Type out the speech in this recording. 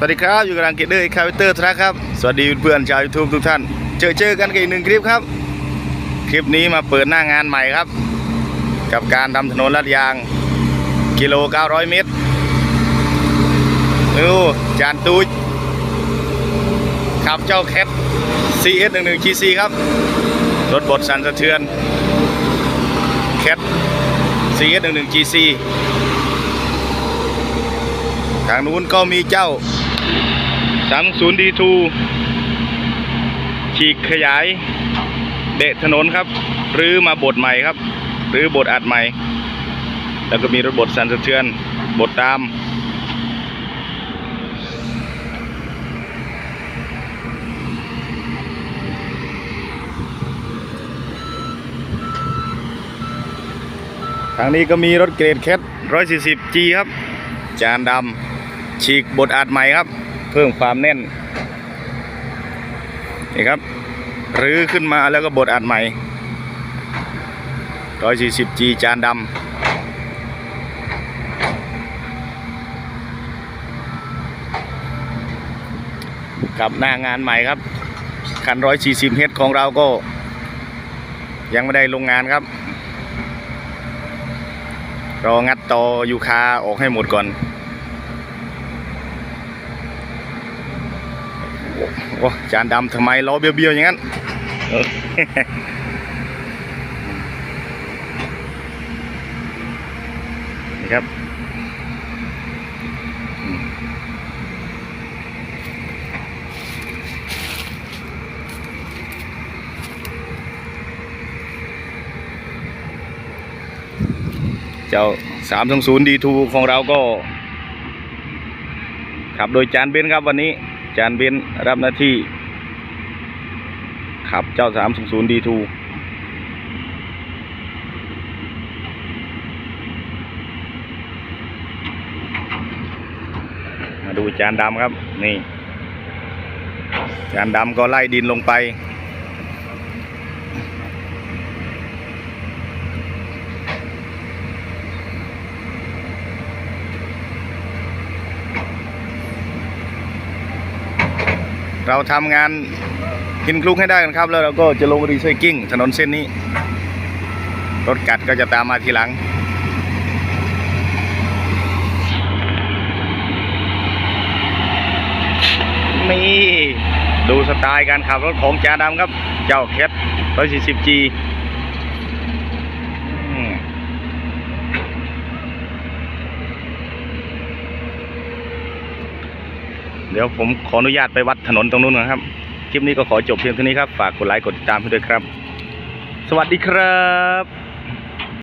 สวัสดีครับ อยู่กับรังเกตเดอร์คาวิเตอร์ทรัคครับ สวัสดีเพื่อนชาวยูทูบทุกท่าน เจอเจอกันกับอีกหนึ่งคลิปครับ คลิปนี้มาเปิดหน้างานใหม่ครับ กับการทำถนนลาดยาง กิโล 900 เมตรดูจานตูดขับเจ้าแคท CS 1 1 GC ครับ รถบดสันสะเทือนแคท CS 1 1 GC ทางนู้นก็มีเจ้า 30 D2 ฉีกขยายเดะถนนครับหรือมาบดใหม่ครับ หรือบดอัดใหม่ แล้วก็มีรถบดสันสะเทือนบดตาม ทางนี้ก็มีรถเกรดแคท 140G ครับ จานดำ ฉีกบดอัดใหม่ครับ เพิ่มความแน่นนี่ครับรื้อขึ้นมาแล้วก็บดอัดใหม่ 140G จานดำกับหน้างานใหม่ครับคัน140เฮดของเราก็ ยังไม่ได้ลงงานครับ รองัดต่อยูคาออกให้หมดก่อน โอ้จานดำทำไมล้อเบี้ยวๆอย่างนั้นนี่ครับอืมเจ้า320 D2 ของเราก็ขับโดยจานเบนซ์ครับวันนี้ จานเบนรับหน้าที่ ขับเจ้าสามศูนย์ดีทูมาดูจานดำครับ นี่ จานดำก็ไล่ดินลงไป เราทำงานหินคลุกให้ได้กันครับ แล้วเราก็จะลงรีไซเคิลถนนเส้นนี้ รถกัดก็จะตามมาทีหลังนี่ดูสไตล์การขับรถของจาดำครับ เจ้าแคท 140G อืม เดี๋ยวผมขออนุญาตไปวัดถนนตรงนู้นนะครับ คลิปนี้ก็ขอจบเพียงเท่านี้ครับ ฝากกดไลค์กดติดตามให้ด้วยครับ สวัสดีครับ